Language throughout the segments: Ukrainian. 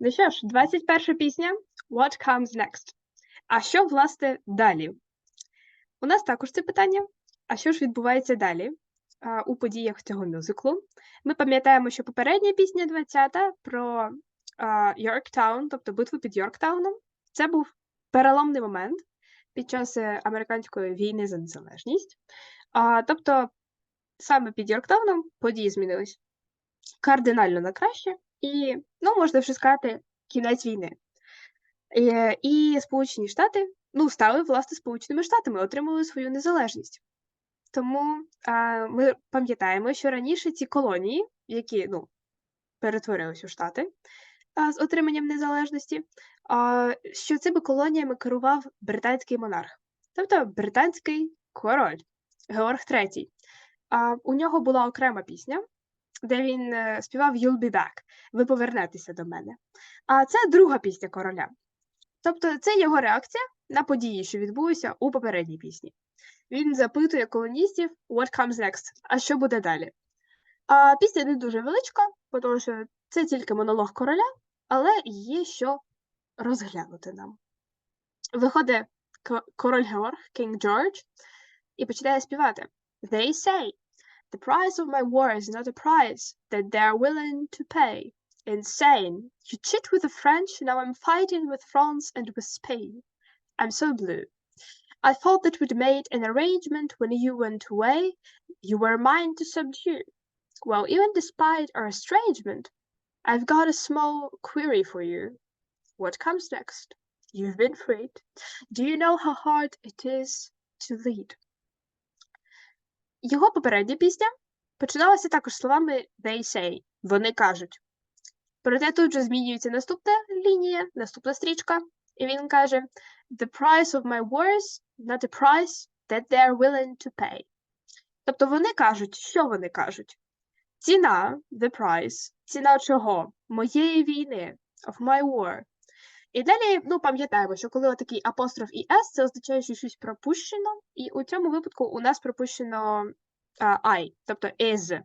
Ну що ж, 21 пісня What comes next? А що, власне, далі? У нас також це питання. А що ж відбувається далі а, у подіях цього мюзиклу? Ми пам'ятаємо, що попередня пісня 20 про Йорктаун, тобто битву під Йорктауном, це був переломний момент під час е, американської війни за незалежність. А, тобто, саме під Йорктауном події змінились кардинально на краще, і, ну, можна вже сказати, кінець війни. І, і Сполучені Штати ну, стали власне Сполученими Штатами, отримали свою незалежність. Тому а, ми пам'ятаємо, що раніше ці колонії, які ну, перетворились у Штати а, з отриманням незалежності, а, що цими колоніями керував британський монарх, тобто британський король Георг III. А, у нього була окрема пісня, де він е, співав You'll be back, ви повернетеся до мене. А це друга пісня короля. Тобто це його реакція на події, що відбулися у попередній пісні. Він запитує колоністів What comes next? А що буде далі? А пісня не дуже величка, тому що це тільки монолог короля, але є що розглянути нам. Виходить король Георг, King George, і починає співати. They say, the price of my war is not a price that they are willing to pay. Insane. You cheat with the French, now I'm fighting with France and with Spain. I'm so blue. I thought that we'd made an arrangement when you went away. You were mine to subdue. Well, even despite our estrangement, I've got a small query for you. What comes next? You've been freed. Do you know how hard it is to lead? Його попередня пісня починалася також словами they say, вони кажуть. Проте тут же змінюється наступна лінія, наступна стрічка, і він каже: The price of my words not a price that they willing to pay. Тобто вони кажуть, що вони кажуть? Ціна, the price, ціна чого? Моєї війни, of my war. І далі, ну, пам'ятаємо, що коли отакий апостроф і S, це означає, що щось пропущено, і у цьому випадку у нас пропущено а, I, тобто is.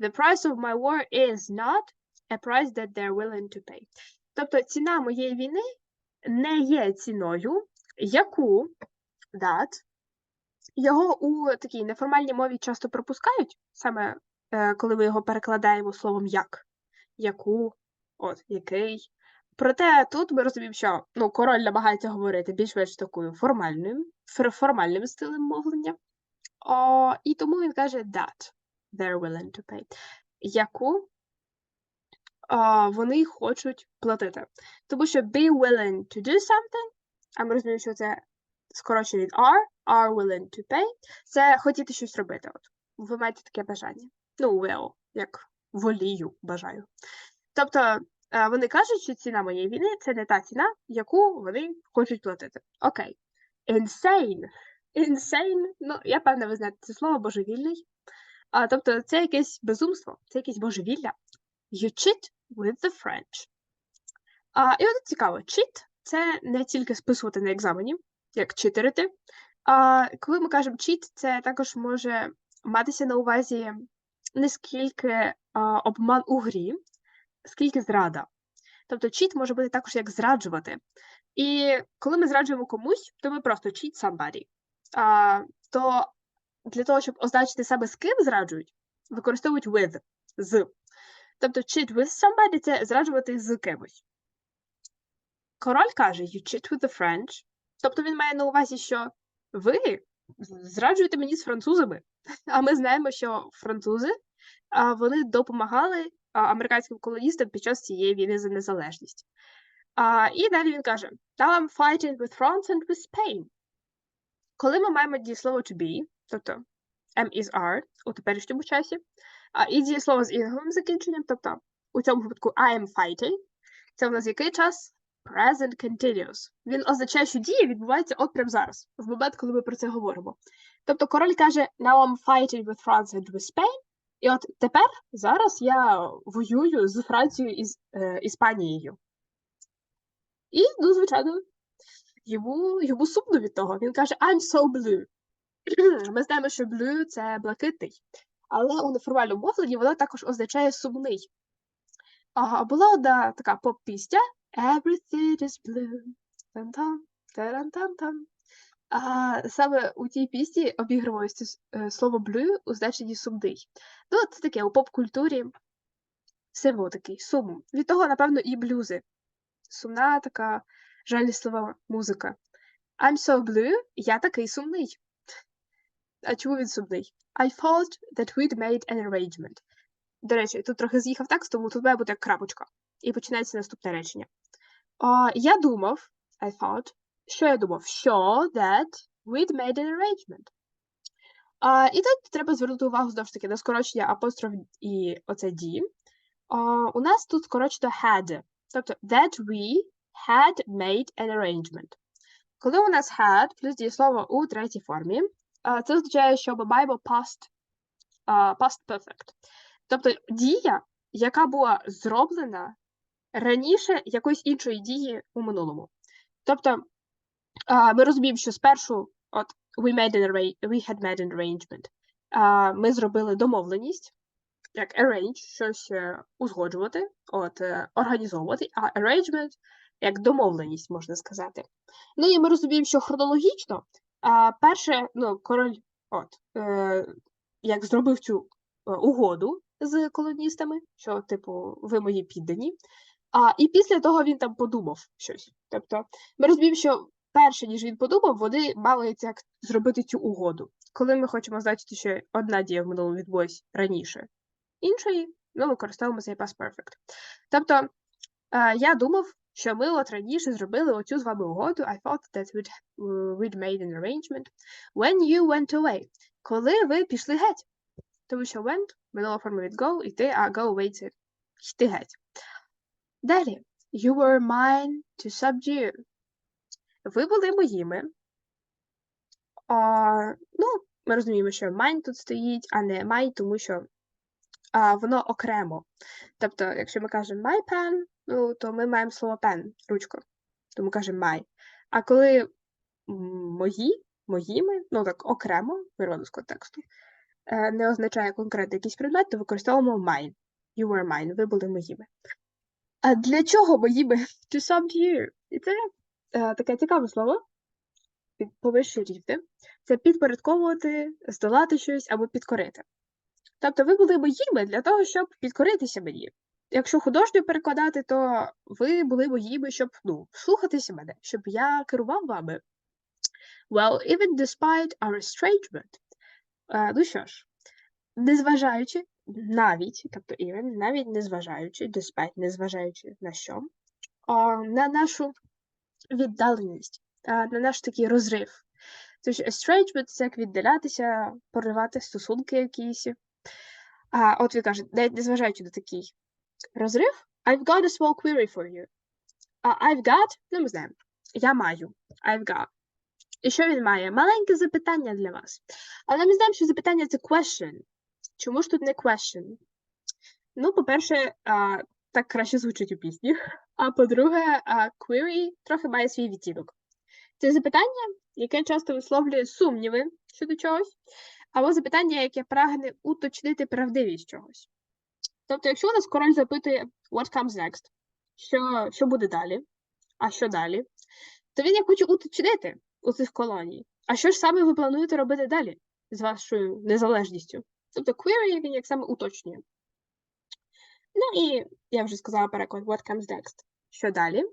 The price of my war is not a price that they're willing to pay. Тобто ціна моєї війни не є ціною, яку that, його у такій неформальній мові часто пропускають, саме е, коли ми його перекладаємо словом як, яку, от, який. Проте тут ми розуміємо, що ну, король намагається говорити більш-менш такою формальною, фор- формальним стилем мовлення. О, і тому він каже that they're willing to pay. Яку а, вони хочуть платити. Тому що be willing to do something, а ми розуміємо, що це скорочення від are, are willing to pay, це хотіти щось робити. От. Ви маєте таке бажання. Ну, will, як волію бажаю. Тобто вони кажуть, що ціна моєї війни це не та ціна, яку вони хочуть платити. Окей. Insane. Insane, ну, я певна, ви знаєте це слово божевільний. А, тобто це якесь безумство, це якесь божевілля. You cheat with the French. А, і от цікаво, cheat – це не тільки списувати на екзамені, як читерити. А коли ми кажемо cheat, це також може матися на увазі не скільки а, обман у грі, скільки зрада. Тобто cheat може бути також як зраджувати. І коли ми зраджуємо комусь, то ми просто cheat somebody. А, то для того, щоб означити себе з ким зраджують, використовують with, з. Тобто cheat with somebody – це зраджувати з кимось. Король каже you cheat with the French. Тобто він має на увазі, що ви зраджуєте мені з французами. А ми знаємо, що французи вони допомагали американським колоністам під час цієї війни за незалежність. А, і далі він каже: Now I'm fighting with France and with Spain. Коли ми маємо дієслово to be, тобто am is are у теперішньому часі, а, і дієслово з інговим закінченням, тобто у цьому випадку I am fighting, це у нас який час? Present continuous. Він означає, що дія відбувається от прямо зараз, в момент, коли ми про це говоримо. Тобто король каже Now I'm fighting with France and with Spain, і от тепер, зараз я воюю з Францією і з е, Іспанією. І, ну, звичайно, йому, йому сумно від того. Він каже I'm so blue. Ми знаємо, що blue – це блакитний, але у неформальному мовленні воно також означає сумний. А була одна така поп-пісня Everything is blue. Там-там, таран-там-там. А саме у тій пісні обігрувалося е, слово blue у значенні сумний. Ну, це таке у поп-культурі символ такий, суму. Від того, напевно, і блюзи. Сумна така жаліслива музика. I'm so blue, я такий сумний. А чому він сумний? I thought that we'd made an arrangement. До речі, тут трохи з'їхав текст, тому тут має бути крапочка. І починається наступне речення. А, я думав, I thought, що я думав? Що that we'd made an arrangement. А, і тут треба звернути увагу знову ж таки на скорочення апостроф і оце D. А, у нас тут скорочено had, тобто that we had made an arrangement. Коли у нас had плюс дієслово у третій формі, а, це означає, що ми past, а, past perfect. Тобто дія, яка була зроблена раніше якоїсь іншої дії у минулому. Тобто ми розуміємо, що спершу от we made an we had made an arrangement. Ми зробили домовленість, як arrange, щось е, узгоджувати, от, е, організовувати, а arrangement як домовленість, можна сказати. Ну і ми розуміємо, що хронологічно перше, ну, король, от, е, як зробив цю угоду з колоністами, що, типу, ви мої піддані. А, і після того він там подумав щось. Тобто, ми розуміємо, що перше, ніж він подумав, вони мали як зробити цю угоду. Коли ми хочемо значити, що одна дія в минулому відбулась раніше іншої, ми використовуємо цей past perfect. Тобто, е, я думав, що ми от раніше зробили оцю з вами угоду. I thought that we'd, uh, we'd made an arrangement when you went away. Коли ви пішли геть. Тому що went, минула форма від go, йти, а go away це йти геть. Далі. You were mine to subdue. Ви були моїми. А, ну, ми розуміємо, що mine тут стоїть, а не my, тому що а, воно окремо. Тобто, якщо ми кажемо my pen, ну, то ми маємо слово pen, ручка. Тому кажемо my. А коли мої, моїми, ну так окремо, вирвано з контексту, е, не означає конкретно якийсь предмет, то використовуємо mine. You were mine, ви були моїми. А для чого моїми? To subdue. І це таке цікаве слово, під повище рівне. Це підпорядковувати, здолати щось або підкорити. Тобто ви були моїми для того, щоб підкоритися мені. Якщо художньо перекладати, то ви були моїми, щоб ну, слухатися мене, щоб я керував вами. Well, even despite our estrangement. Е, ну що ж, незважаючи, навіть, тобто even, навіть незважаючи, despite, незважаючи на що, а, на нашу віддаленість, на наш такий розрив. Тож estrangement – це як віддалятися, поривати стосунки якісь. А от він каже, незважаючи на такий розрив, I've got a small query for you. А I've got, ну ми знаємо, я маю, I've got. І що він має? Маленьке запитання для вас. Але ми знаємо, що запитання це question. Чому ж тут не question? Ну, по-перше, так краще звучить у пісні. А по-друге, query трохи має свій відтінок. Це запитання, яке часто висловлює сумніви щодо чогось, або запитання, яке прагне уточнити правдивість чогось. Тобто, якщо у нас король запитує what comes next, що, що буде далі, а що далі, то він як хоче уточнити у цих колоній. А що ж саме ви плануєте робити далі з вашою незалежністю? Тобто query він як саме уточнює. Ну і я вже сказала переклад what comes next, що далі.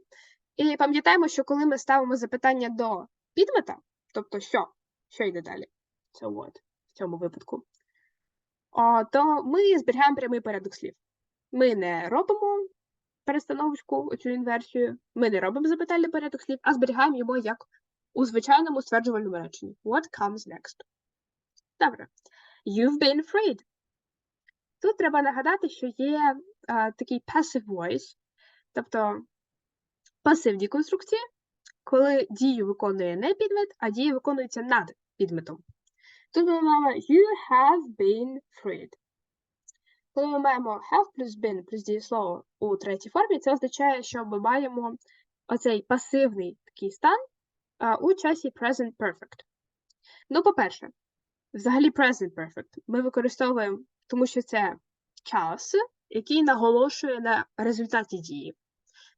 І пам'ятаємо, що коли ми ставимо запитання до підмета, тобто що, що йде далі, це what в цьому випадку, то ми зберігаємо прямий порядок слів. Ми не робимо перестановочку, цю інверсію, ми не робимо запитальний порядок слів, а зберігаємо його як у звичайному стверджувальному реченні. What comes next? Добре. You've been freed. Тут треба нагадати, що є а, такий passive voice, тобто пасивні конструкції, коли дію виконує не підмет, а дія виконується над підметом. Тут ми маємо you have been freed. Коли ми маємо have плюс been плюс дієслово у третій формі, це означає, що ми маємо оцей пасивний такий стан а, у часі present perfect. Ну, по-перше, взагалі present perfect ми використовуємо, тому що це час, який наголошує на результаті дії.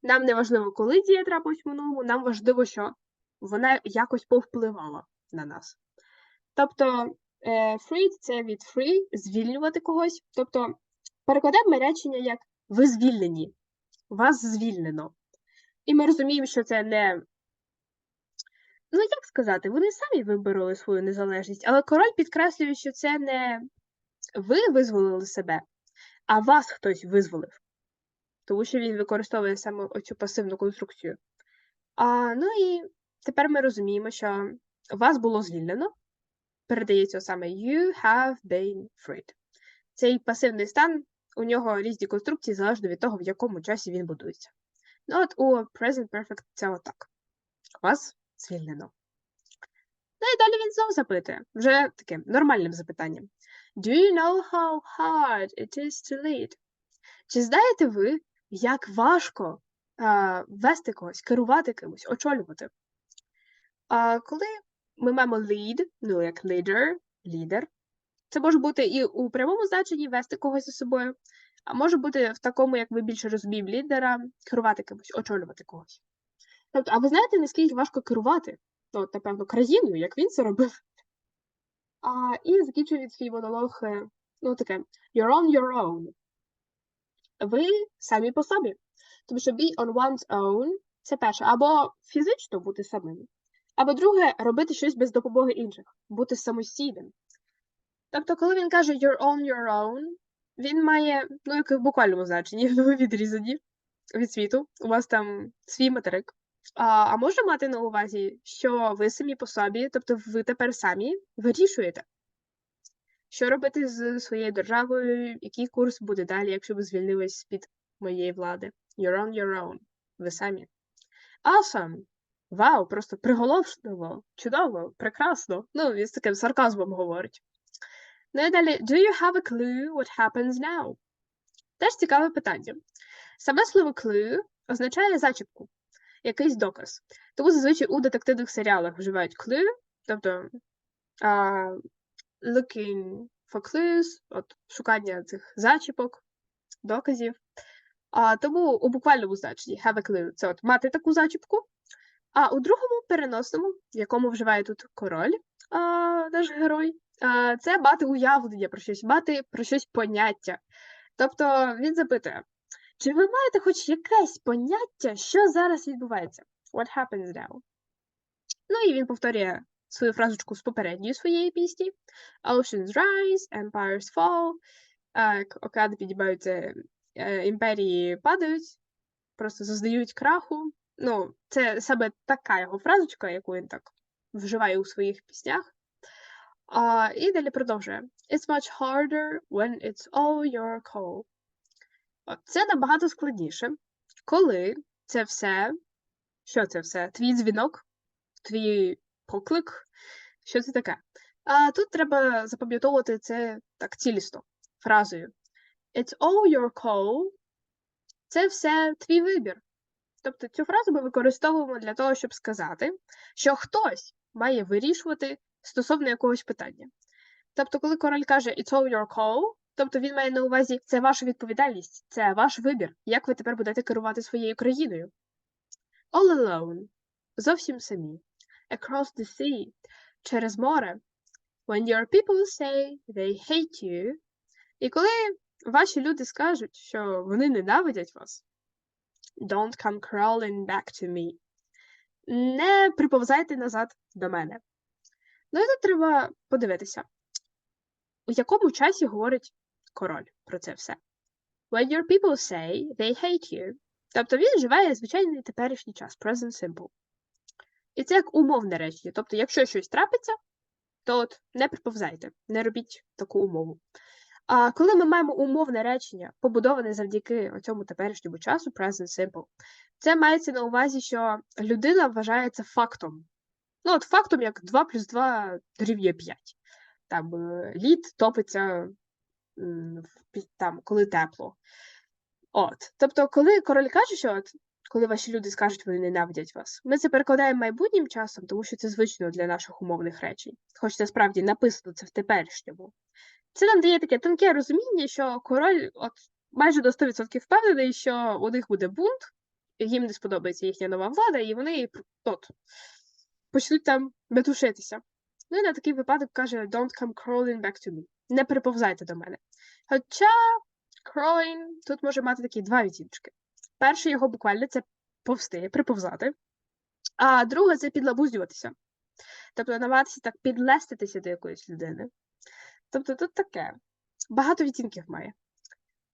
Нам не важливо, коли дія трапилась в минулому, нам важливо, що вона якось повпливала на нас. Тобто, е, freed – це від free – звільнювати когось. Тобто, перекладаємо речення як ви звільнені, вас звільнено. І ми розуміємо, що це не. Ну, як сказати, вони самі вибороли свою незалежність, але король підкреслює, що це не ви визволили себе, а вас хтось визволив. Тому що він використовує саме оцю пасивну конструкцію. А, ну і тепер ми розуміємо, що вас було звільнено. Передається саме you have been freed. Цей пасивний стан, у нього різні конструкції залежно від того, в якому часі він будується. Ну, от у present perfect це отак. Вас звільнено. Ну і далі він знову запитує, вже таким нормальним запитанням. Do you know how hard it is to lead? Чи знаєте ви, як важко а, вести когось, керувати кимось, очолювати? А, коли ми маємо lead, ну як leader, лідер, це може бути і у прямому значенні вести когось за собою, а може бути в такому, як ви більше розуміємо, лідера, керувати кимось, очолювати когось. Тобто, а ви знаєте, наскільки важко керувати? Ну, от, напевно, країною, як він це робив. А, і закінчує свій монолог, е, ну таке, you're on your own. Ви самі по собі. Тому що be on one's own це перше, або фізично бути самим, або друге, робити щось без допомоги інших, бути самостійним. Тобто, коли він каже you're on your own, він має, ну, як в буквальному значенні, ви відрізані від світу, у вас там свій материк. А, а може мати на увазі, що ви самі по собі, тобто ви тепер самі вирішуєте, що робити з своєю державою, який курс буде далі, якщо ви звільнились з-під моєї влади. You're on your own. Ви самі. Awesome! Вау, просто приголомшливо, чудово, прекрасно. Ну, він з таким сарказмом говорить. Ну і далі, do you have a clue what happens now? Теж цікаве питання. Саме слово clue означає зачіпку, якийсь доказ. Тому зазвичай у детективних серіалах вживають clue, тобто uh, looking for clues, от шукання цих зачіпок, доказів. А, тому у буквальному значенні have a clue це от мати таку зачіпку. А у другому переносному, в якому вживає тут король, а, наш герой, а, це мати уявлення про щось, мати про щось поняття. Тобто він запитує, чи ви маєте хоч якесь поняття, що зараз відбувається? What happens now? Ну і він повторює свою фразочку з попередньої своєї пісні. Oceans rise, empires fall. Океани підіймаються, е, імперії падають, просто зазнають краху. Ну, це саме така його фразочка, яку він так вживає у своїх піснях. А, і далі продовжує. It's much harder when it's all your call. Це набагато складніше, коли це все, що це все? Твій дзвінок, твій поклик, що це таке? А тут треба запам'ятовувати це так цілісно, фразою. It's all your call. Це все твій вибір. Тобто цю фразу ми використовуємо для того, щоб сказати, що хтось має вирішувати стосовно якогось питання. Тобто, коли король каже It's all your call, тобто він має на увазі це ваша відповідальність, це ваш вибір, як ви тепер будете керувати своєю країною. All alone. Зовсім самі. Across the sea. Через море. When your people say they hate you. І коли ваші люди скажуть, що вони ненавидять вас, don't come crawling back to me. Не приповзайте назад до мене. Ну і тут треба подивитися, у якому часі говорить король про це все. When your people say they hate you. Тобто він вживає звичайний теперішній час, present simple. І це як умовне речення. Тобто, якщо щось трапиться, то от не приповзайте, не робіть таку умову. А коли ми маємо умовне речення, побудоване завдяки цьому теперішньому часу, present simple, це мається на увазі, що людина вважається фактом. Ну, от фактом, як 2 плюс 2 дорівнює 5. Там е, лід топиться там, коли тепло. От. Тобто, коли король каже, що от, коли ваші люди скажуть, вони ненавидять вас, ми це перекладаємо майбутнім часом, тому що це звично для наших умовних речень. Хоч насправді написано це в теперішньому. Це нам дає таке тонке розуміння, що король от майже до 100% впевнений, що у них буде бунт, їм не сподобається їхня нова влада, і вони от, почнуть там метушитися. Ну і на такий випадок каже Don't come crawling back to me. Не приповзайте до мене. Хоча crawling тут може мати такі два відтіночки. Перше його буквально це повсти, приповзати, а друге це підлабузюватися. Тобто намагатися так підлеститися до якоїсь людини. Тобто тут таке. Багато відтінків має.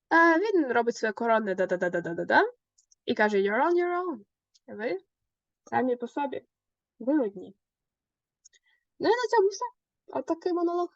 А він робить своє коронне да-да-да-да-да-да і каже You're on your own. Ви самі по собі. Ви одні. Ну і на цьому все. Отакий монолог.